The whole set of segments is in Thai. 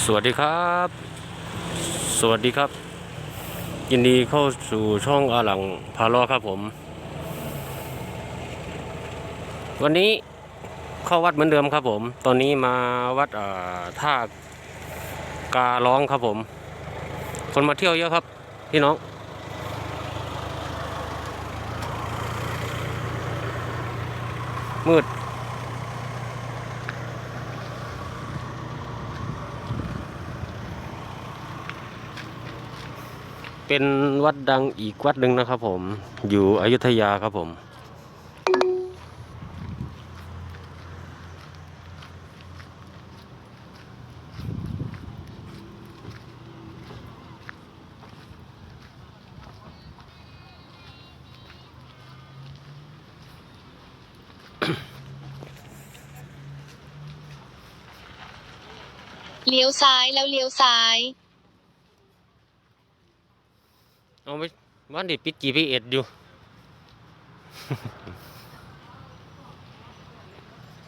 สวัสดีครับ สวัสดีครับ ยินดีเข้าสู่ช่องอาหลังพาล้อครับผม วันนี้เข้าวัดเหมือนเดิมครับผม ตอนนี้มาวัดอ่าท่าการ้องครับผม คนมาเที่ยวเยอะครับ พี่น้อง มืด เป็นวัดดังอีกวัดหนึ่งนะครับผม อยู่อยุธยาครับผม เลี้ยวซ้ายแล้วเลี้ยวซ้าย เอาไปวันดิปิด GPS อยู่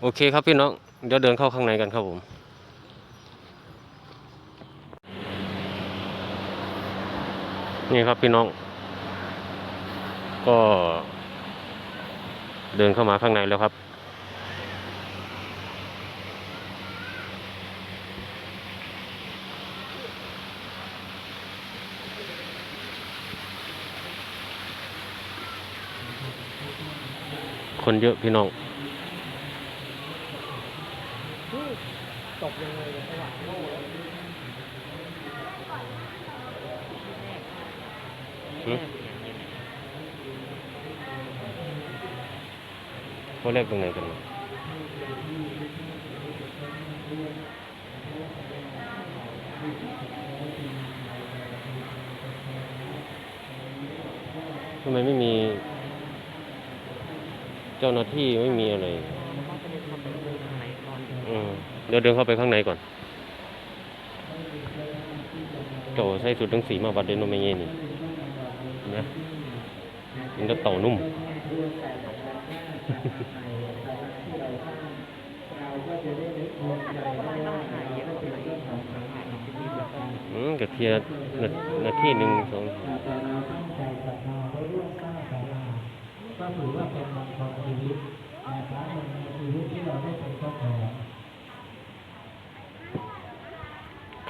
โอเคครับพี่น้อง เดี๋ยวเดินเข้าข้างในกันครับผม นี่ครับพี่น้อง ก็เดินเข้ามาข้างในแล้วครับ คนเยอะพี่น้องหืมเขาเรียกตรงไหนกันวะทำไมไม่มี เจ้าหน้าที่ไม่มีอะไรอืมเดี๋ยวเดินเข้าไปข้างในก่อนโจใส่สุดทั้งสีมาบัดเดนโนไม่เงี้ยนี่นะมันจะเต่านุ่ม อืมกระเทียนานาทีหนึ่งสอง ก็ถือว่าเป็นมงคลชีวิตนะครับในชีวิตที่เราได้เป็นเจ้าของ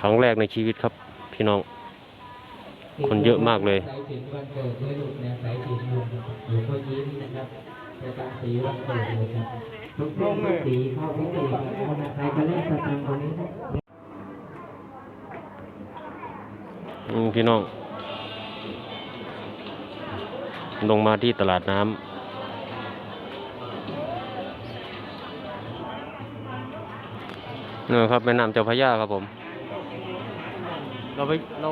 ครั้งแรกในชีวิตครับ พี่น้อง คนเยอะมากเลยสายสินวันเกิดด้วยลูกนะสายสินลุงหลวงพ่อยิ้มนะครับประจำสีวันเกิดเลยครับทุกท่านทุกสีเข้าพิธีกันแล้วนะใครจะเล่นสตังค์คนนี้นะอืมพี่น้อง ลงมาที่ตลาดน้ำนี่นครับแม่น้ำเจ้าพระยาครับผม เราไปเรา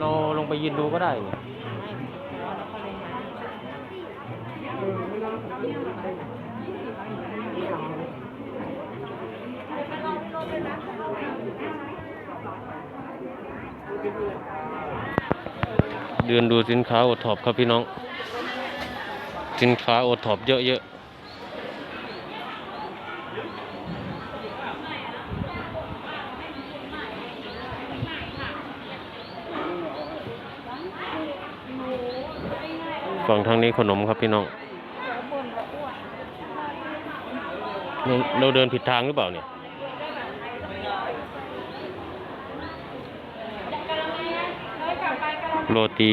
เราลงไปยืนดูก็ได้นี่เดินดูสินค้าโอท็อปครับพี่น้อง สินค้าโอท็อปเยอะๆฝั่งทางนี้ขนมครับพี่น้องเราเราเดินผิดทางหรือเปล่าเนี่ย โรตี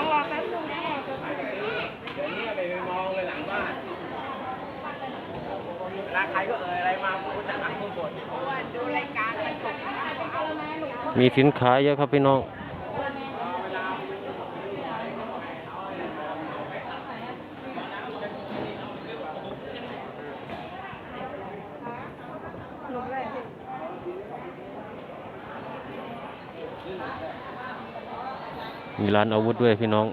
องรอแป๊บนึงนะเดี๋ยวนี้ไปมองเลยหลังบ้านเวลาใครก็เอ่ยอะไรมาผมก็จะนั่งข้างนดูรายการมีสินค้าเยอะครับพี่น้อง ร้านอาวุธด้วยพี่น้อง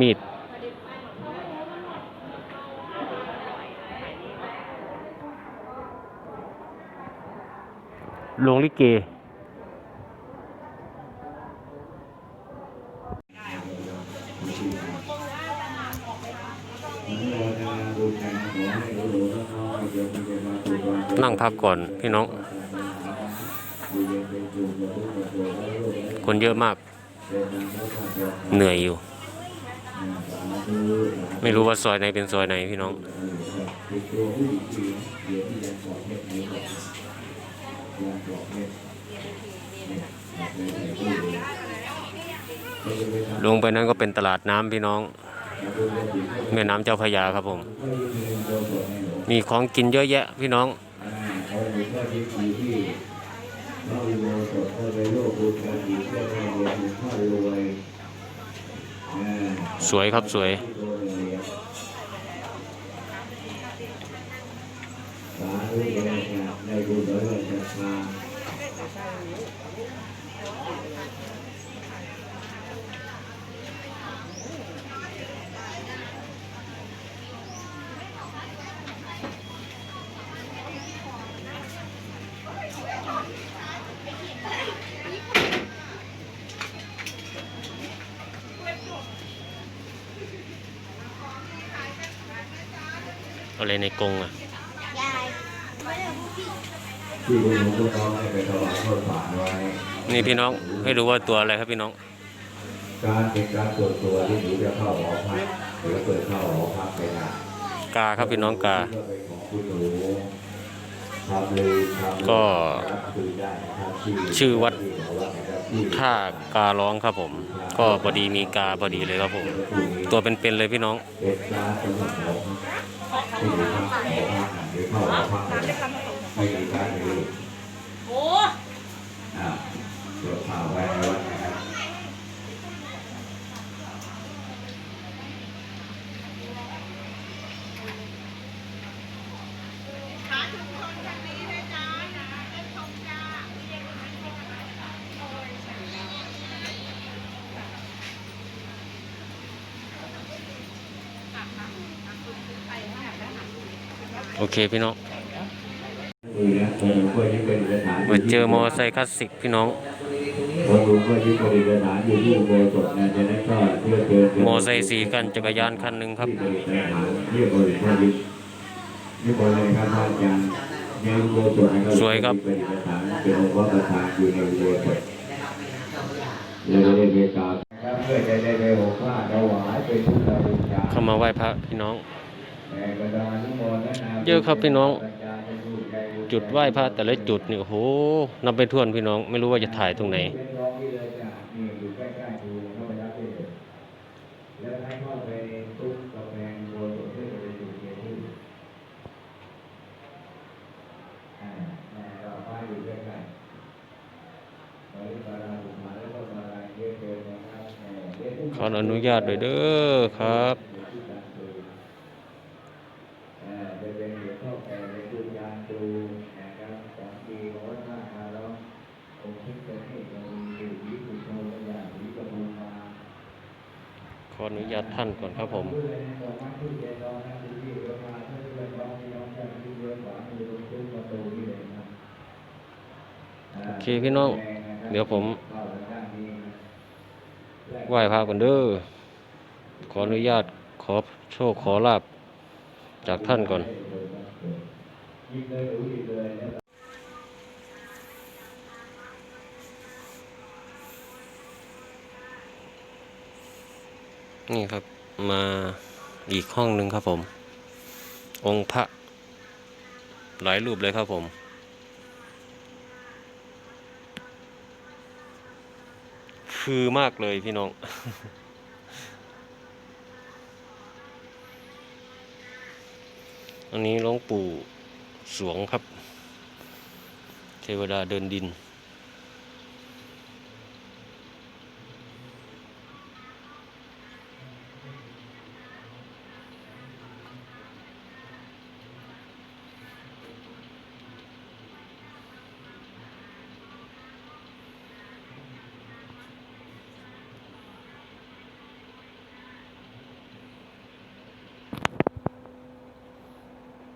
มีดโรงลิเกนั่งพักก่อนพี่น้อง คนเยอะมาก เหนื่อยอยู่ ไม่รู้ว่าซอยไหนเป็นซอยไหนพี่น้อง ลงไปนั้นก็เป็นตลาดน้ำพี่น้อง แม่น้ำเจ้าพยาครับผม มีของกินเยอะแยะพี่น้องสวยครับ สวยสาธุเดชะได้บุญด้วจะพา อะไรในกรงอะที่คุณหลวงพ่อต้องให้ไปถวายข้าวสารไว้ นี่พี่น้องให้ดูว่าตัวอะไรครับพี่น้อง การเป็นการตรวจตัวที่หนูจะเข้าหอพักหรือเปิดเข้าหอพักไปนะกาครับพี่น้องกาเพื่อเป็นของคุณหนูทำเลยทำเลยก็รับคืนได้นะครับชื่อชื่อวัด ที่ของวัดนะครับที่ท่าการ้องครับผม ก็พอดีมีกาพอดีเลยครับผม ตัวเป็นๆเลยพี่น้อง เป็นการสำหรับของ ที่อยู่พักหอพักหรือเข้าหอพักไม่มีการเลยอ่าตรวจข่าวไว้ในวัดนะครับ โอเคพี่น้องนี่นะผมก็ยึดเป็นสถานมาเจอมอไซค์คลาสสิกพี่น้องผมก็ยึดเป็นสถานอยู่ที่อุโบสถนะจะได้ก็เพื่อเจอมอไซค์สี่คันจักรยานคันหนึ่งครับที่ประดิษฐานเรียกบริษัทยึดนี่บริษัทท่านอาจารย์ในอุโบสถนะครับสวยครับประดิษฐานเป็นองค์พระประธานอยู่ในอุโบสถเลยได้เรียกการครับเพื่อจะได้ไปหกผ้าถวายเป็นพุทธบูชาเข้ามาไหว้พระพี่น้อง เยอะครับพี่น้อง จุดไหว้พระแต่ละจุดนี่โอ้โหนับไปทั่วนพี่น้อง ไม่รู้ว่าจะถ่ายตรงไหนเป็นรองที่เลยจ้ะนี่อยู่ใกล้ๆอยู่เข้าไปรับได้เลยแล้วให้ ขออนุญาตท่านก่อนครับผมโอเคพี่น้อง เดี๋ยวผมไหว้พระกันเด้อขออนุญาตขอโชคขอลาบจากท่านก่อน ยิงเลยหรือยิงเลย นี่ครับมาอีกห้องหนึ่งครับผม องค์พระหลายรูปเลยครับผม คือมากเลยพี่น้อง อันนี้หลวงปู่สวงครับ เทวดาเดินดิน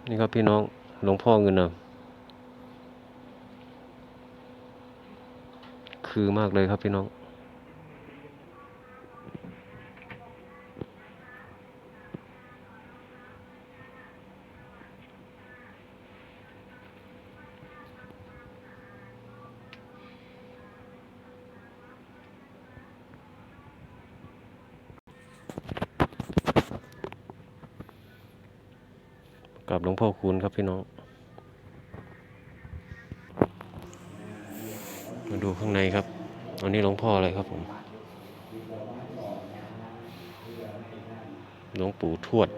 นี่ครับพี่น้องหลวงพ่อเงินนะคือมากเลยครับพี่น้อง กับหลวงพ่อคูณครับพี่น้อง มาดูข้างในครับอันนี้หลวงพ่ออะไรครับผม หลวงปู่ทวด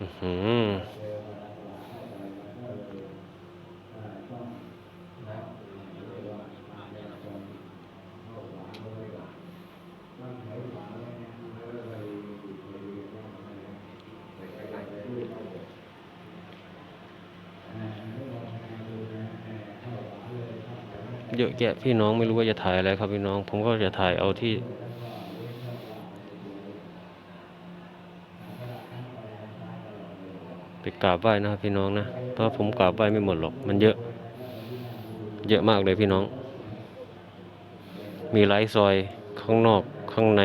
อือหือ เยอะแยะพี่น้องไม่รู้ว่าจะถ่ายอะไรครับพี่น้อง ผมก็จะถ่ายเอาที่ ไปกราบไหว้นะครับพี่น้องนะเพราะผมกราบไหว้ไม่หมดหรอกมันเยอะ เยอะมากเลยพี่น้อง มีหลายซอยข้างนอกข้างใน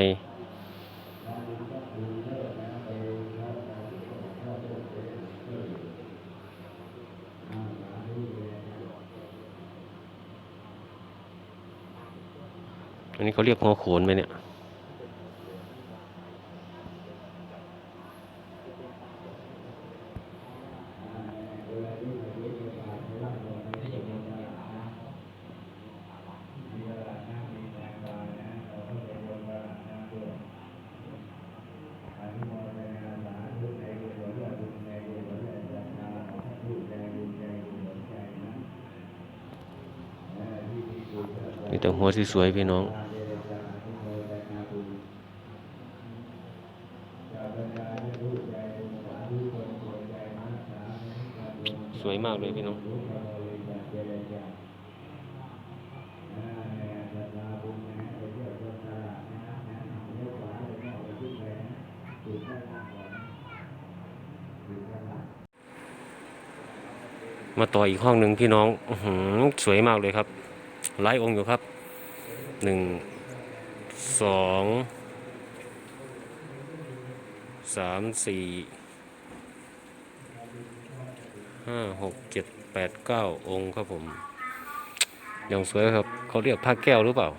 นนี้เขาเรียกหัวโขนไหมเนี่ย มีแต่หัวสวยๆพี่น้อง มากเลยพี่น้องมาต่ออีกห้องหนึ่งพี่น้องอสวยมากเลยครับ หลายองค์อยู่ครับ หนึ่ง สอง สาม สี่ ห้าหกเจ็ดแปดเก้าองค์ครับผมอย่างสวยครับเขาเรียกผ้าแก้วหรือเปล่า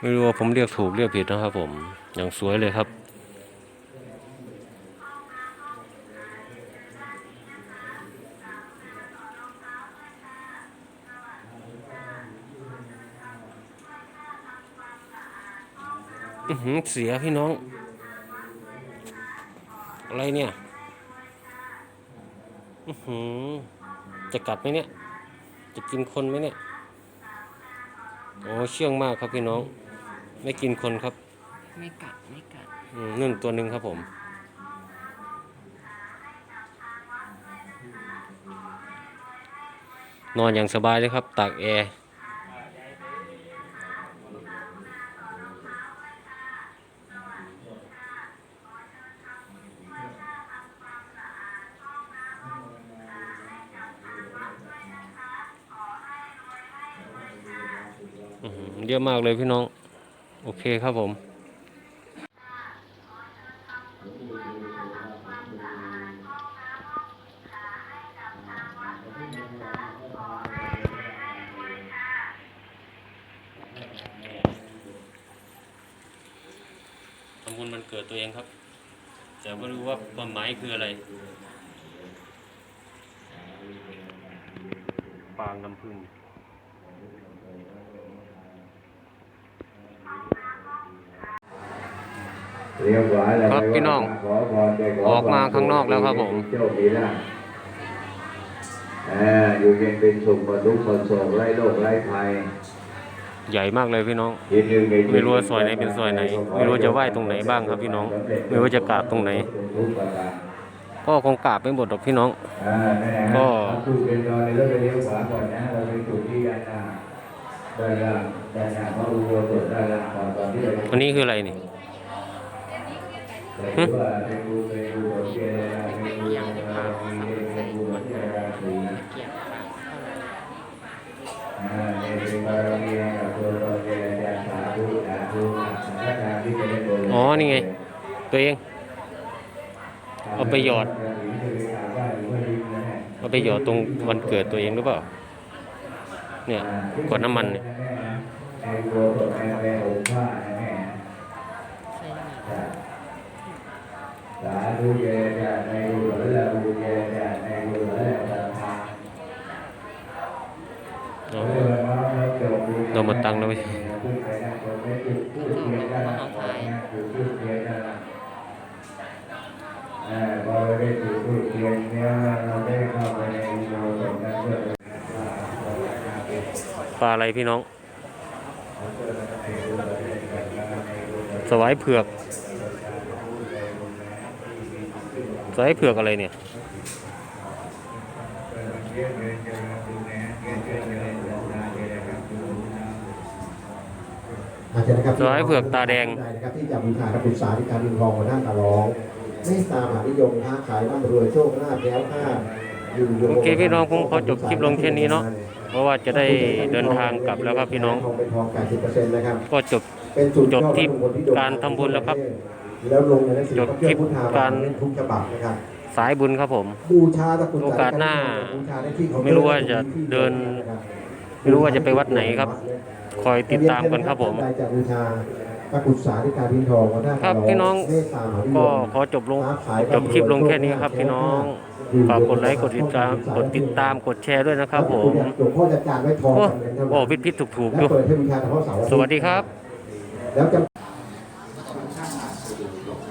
ไม่รู้ว่าผมเรียกถูกเรียกผิดนะครับผมอย่างสวยเลยครับ หือเสียพี่น้อง อะไรเนี่ยอือหือจะกัดไหมเนี่ย จะกินคนไหมเนี่ยโอ้เชื่องมากครับพี่น้อง ไม่กินคนครับ ไม่กัดไม่กัดอืมนุ่นตัวหนึ่งครับผม นอนอย่างสบายเลยครับตากแอร์ เยอะมากเลยพี่น้อง โอเคครับผมทำบุญมันเกิดตัวเองครับ แต่ไม่รู้ว่าความหมายคืออะไร ปางน้ำพึ่ง เรียบร้อยแล้ว ครับพี่น้องขอพรไปขออกมาข้างนอกแล้วครับผมโชคดีนะอ่าอยู่เย็นเป็นสุขบรรลุผลโศกไร้โรคไร้ภัยใหญ่มากเลยพี่น้องยินดีในไม่รู้ว่าซอยไหนเป็นซอยไหน ไม่รู้ว่าจะไหว้ตรงไหนบ้างครับพี่น้อง ไม่รู้ว่าจะกราบตรงไหนทุกประการก็คงกราบไม่หมดหรอกพี่น้องอ่านั่นแหละก็เอาคู่เป็นรอยแล้วไปเลี้ยวขวาก่อนนะเราไปจุดที่ด้านหน้าด้านล่างด้านหน้าพระอุโบสถด้านล่างก่อนตอนที่เราอันนี้คืออะไรนี่ อ๋อ นี่ไง ตัวเอง เอาไปหยอด เอาไปหยอดตรงวันเกิดตัวเองหรือเปล่า เนี่ยกดน้ำมันเนี่ย ในตัวตัวแม่แม่องค์พระนะแม่ ใช่ไหม สาธุเยจะในบุญและบุญเยจะในบุญและศรัทธาเอาเรามาตั้งแล้วไหมพอได้จุดธูปเทียนเนี่ยเราได้เข้าไปในโบสถนั้นเพื่อเป็นการภาวนาเป็นปลาอะไรพี่น้องเพื่อให้บุญและให้ศรัทธาในบุญสวายเผือก สวายเผือกอะไรเนี่ยอาจารย์นะครับสวายเผือกตาแดงนะครับที่จะบูชาพระพุทธศาสนิการดินทองมาด้านตาร้องเมตตามหานิยมค้าขายร่ำรวยโชคลาภแล้วค่าอยู่ยงโอเคพี่น้องผมขอจบคลิปลงแค่นี้เนาะเพราะว่าจะได้เดินทางกลับแล้วครับพี่น้องทองเป็นทอง80%นะครับก็จบเป็นสุดยอดจบที่วัตถุมงคลที่โด่งดังการทำบุญแล้วครับ แล้วลงในหนังสือจบพระเครื่องคลิปพุทธาการทุกฉบับนะครับสายบุญครับผมบูชาตะกรุดโอกาสหน้าบูชาได้ที่เคน์เตอไม่รู้ว่าจะเดิน ไม่รู้ว่าจะไปวัดไหนครับ คอยติดตามกันครับผมท่านใดจะบูชาพระพุทธศาสนิการดินทองมาด้านครับตาร้องพี่น้องเมตตามหานิยมก็ขอจบลงจบคลิปลงแค่นี้ครับ พี่น้องฝากกดไลค์กดติดตามกดติดตามกดแชร์ด้วยนะครับผมหลวงพ่อจัดการไว้ทองโอ้จำเป็นเท่าโอ้นั้นพิษพิษถูกถูกๆอแล้วยู่เปิดให้บูชาเฉพาะเสาร์อาทิตย์สวัสดีครับแล้วจำ